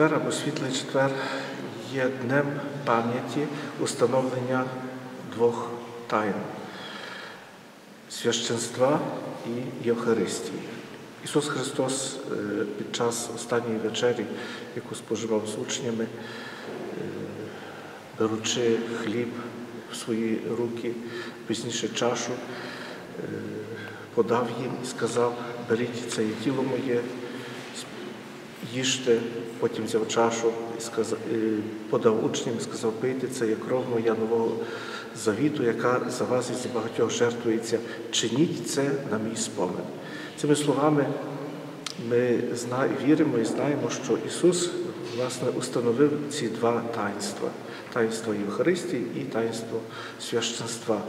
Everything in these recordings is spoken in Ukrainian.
четвер або світлий четвер є днем пам'яті установлення двох тайн священства і Євхаристії. Ісус Христос е, під час останньої вечері, яку споживав з учнями, е, беручи хліб в свої руки, пізніше чашу, е, подав їм і сказав, беріть це тіло моє, їжте, потім взяв чашу і подав учням і сказав, пийте це є кров моя нового завіту, яка за вас і за багатьох жертвується. Чиніть це на мій спомин. Цими словами ми віримо і знаємо, що Ісус власне установив ці два таїнства таїнство Євхаристії і таїнство священства,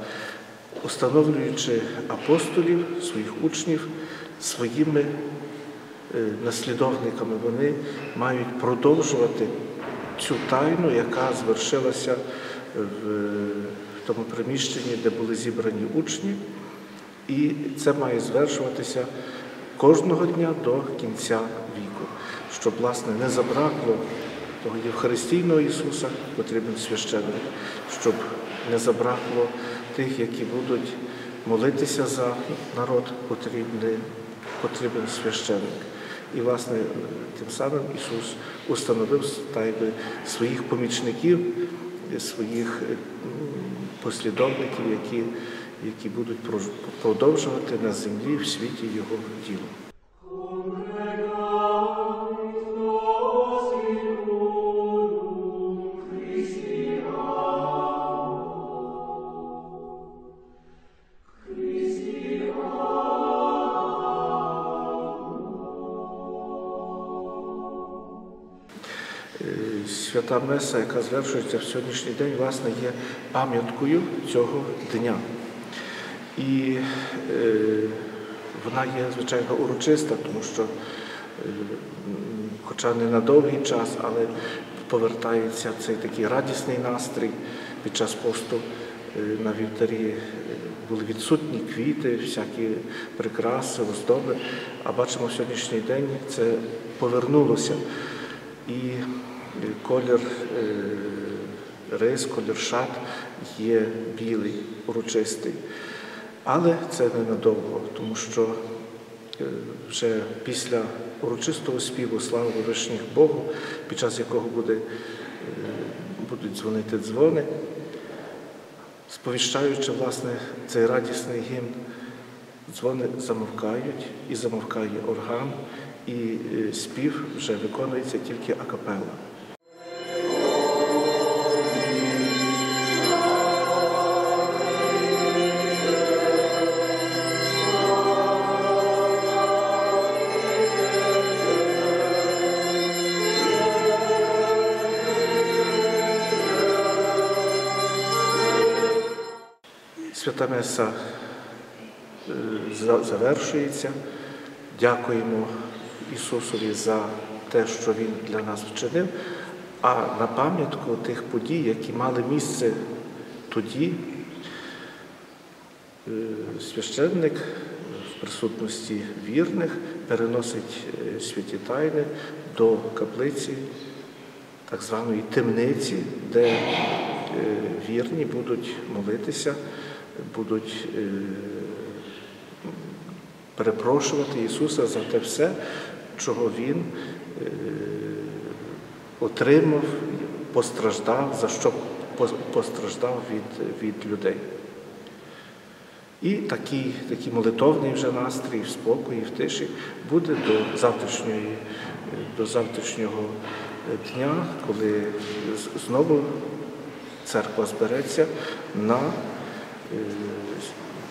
установлюючи апостолів, своїх учнів своїми наслідовниками, вони мають продовжувати цю тайну, яка звершилася в тому приміщенні, де були зібрані учні, і це має звершуватися кожного дня до кінця віку, щоб, власне, не забракло того Євхаристійного Ісуса, потрібен священник, щоб не забракло тих, які будуть молитися за народ, потрібен священник. І, власне, тим самим Ісус установив так своїх помічників, своїх послідовників, які які будуть продовжувати на землі в світі Його діло. Свята Меса, яка звершується в сьогоднішній день, власне, є пам'яткою цього дня. І е, вона є, звичайно, урочиста, тому що, е, хоча не на довгий час, але повертається цей такий радісний настрій під час посту е, на вівтарі. Були відсутні квіти, всякі прикраси, оздоби. А бачимо, в сьогоднішній день це повернулося. І колір рис, колір шат є білий, урочистий. Але це ненадовго, тому що вже після урочистого співу слава вишніх Богу, під час якого буде, будуть дзвонити дзвони, сповіщаючи власне, цей радісний гімн, дзвони замовкають і замовкає орган, і спів вже виконується тільки акапела. Свята Меса завершується. Дякуємо Ісусові за те, що Він для нас вчинив, а на пам'ятку тих подій, які мали місце тоді, священник в присутності вірних переносить святі тайни до каплиці так званої темниці, де вірні будуть молитися, будуть перепрошувати Ісуса за те все, чого Він отримав, постраждав, за що постраждав від, від людей. І такий такий молитовний вже настрій в спокої, в тиші буде до завтрашньої, до завтрашнього дня, коли знову церква збереться на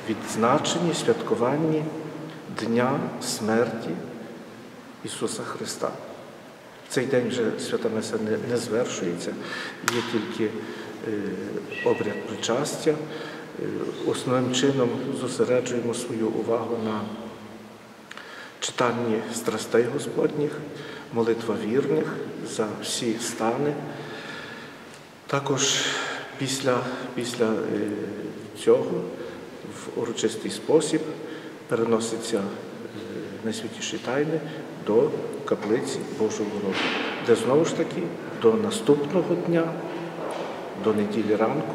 відзначенні, святкуванні Дня смерті Ісуса Христа. Цей день вже свята Меса не, звершується, є тільки е, обряд причастя. Е, основним чином зосереджуємо свою увагу на читанні страстей Господніх, молитва вірних за всі стани. Також після, після е, цього в урочистий спосіб переноситься найсвятіші тайни до каплиці Божого роду. де знову ж таки до наступного дня, до неділі ранку,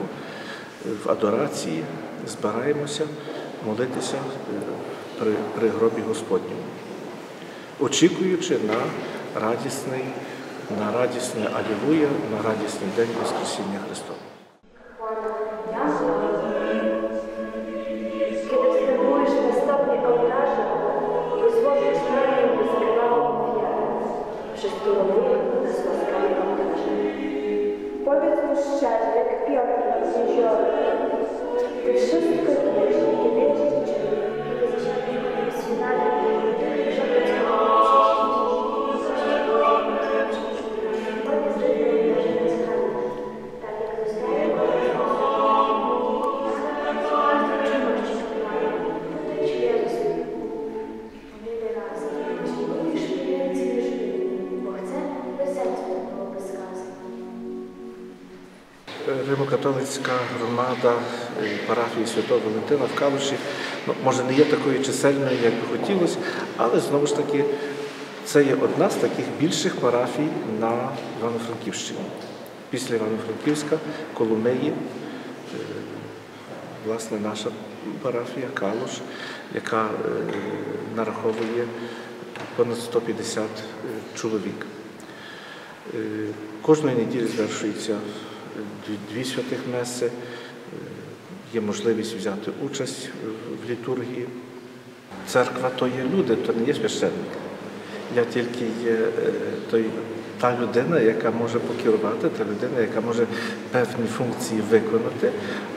е, в адорації збираємося молитися е, при, при гробі Господньому, очікуючи на радісний, на радісне Алілуя, на радісний день Воскресіння Христова. Римо-католицька громада е, парафії Святого Валентина в Калуші ну, може не є такою чисельною, як би хотілося, але знову ж таки це є одна з таких більших парафій на Івано-Франківщині. Після Івано-Франківська, Коломиї, е, власне, наша парафія Калуш, яка е, нараховує понад 150 е, чоловік. Кожної неділі звершується дві- святих меси, е, є можливість взяти участь в- літургії. Церква то є люди, то не є священники. Я тільки є е, той, та людина, яка може покерувати, та людина, яка може певні функції виконати,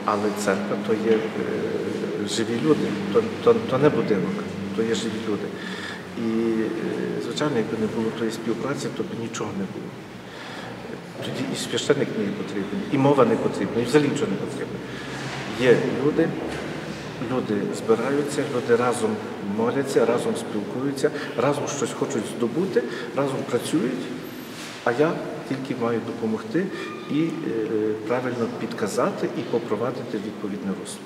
але церква то є е, живі люди, то, то, то не будинок, то є живі люди. І, звичайно, якби не було тої співпраці, то б нічого не було. Тоді і священник не потрібен, і мова не потрібна, і взагалі нічого не потрібно. Є люди, люди збираються, люди разом моляться, разом спілкуються, разом щось хочуть здобути, разом працюють, а я тільки маю допомогти і е, правильно підказати і попровадити відповідне русло.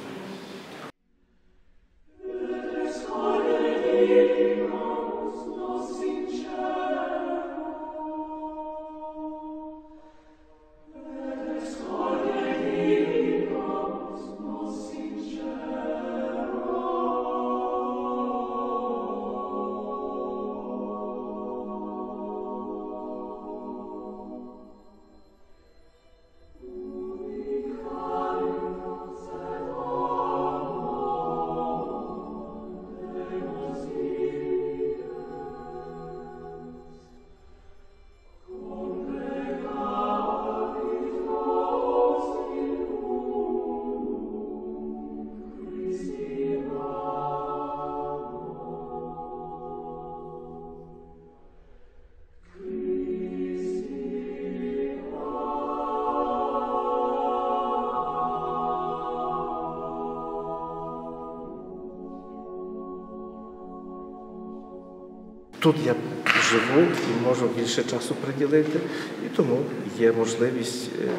Тут я живу і можу більше часу приділити, і тому є можливість е,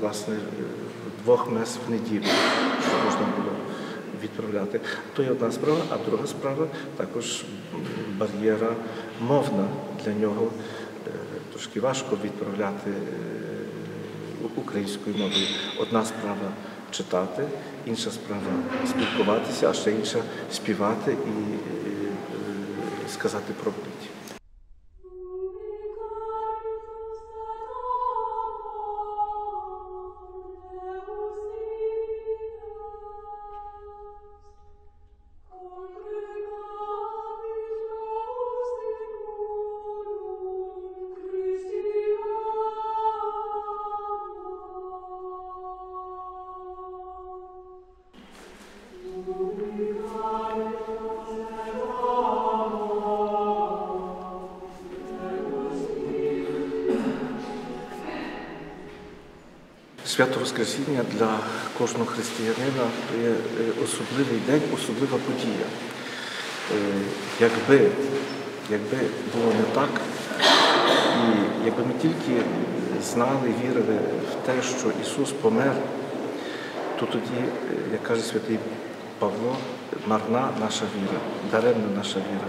власне двох мес в неділю, що можна було відправляти. То є одна справа, а друга справа також бар'єра мовна для нього. Е, Трошки важко відправляти е, українською мовою. Одна справа читати, інша справа спілкуватися, а ще інша співати і сказати проповідь. Свято Воскресіння для кожного християнина є е, особливий день, особлива подія. Е, Якби, якби було не так, і якби ми тільки знали, вірили в те, що Ісус помер, то тоді, е, як каже святий Павло, марна наша віра, даремна наша віра.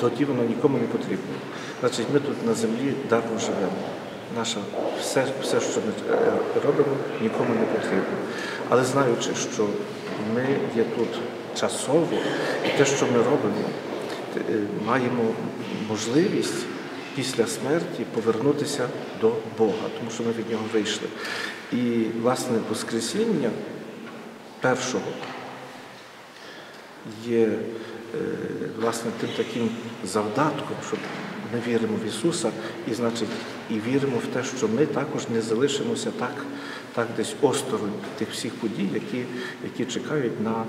Тоді воно нікому не потрібно. Значить, ми тут на землі дармо живемо. Наша все, все, що ми е, робимо, нікому не потрібно. Але знаючи, що ми є тут часово, і те, що ми робимо, е, маємо можливість після смерті повернутися до Бога, тому що ми від нього вийшли. І власне Воскресіння першого є е, власне тим таким завдатком, що ми віримо в Ісуса, і значить, і віримо в те, що ми також не залишимося так, так десь осторонь тих всіх подій, які, які чекають на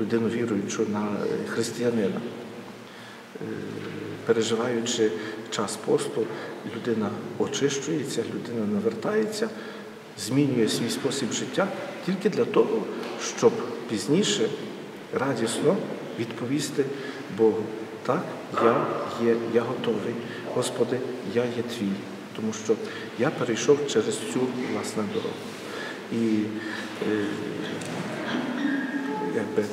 людину віруючу, на християнина. Е, Переживаючи час посту, людина очищується, людина навертається, змінює свій спосіб життя тільки для того, щоб пізніше радісно відповісти Богу. Так, я є, я готовий, Господи, я є твій, тому що я перейшов через цю власне дорогу. І е, якби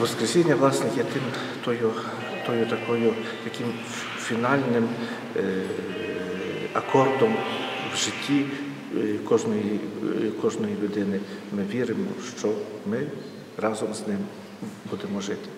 Воскресіння, власне, є тим тою, тою такою, таким фінальним е, акордом в житті е, кожної, е, кожної людини. Ми віримо, що ми разом з ним будемо жити.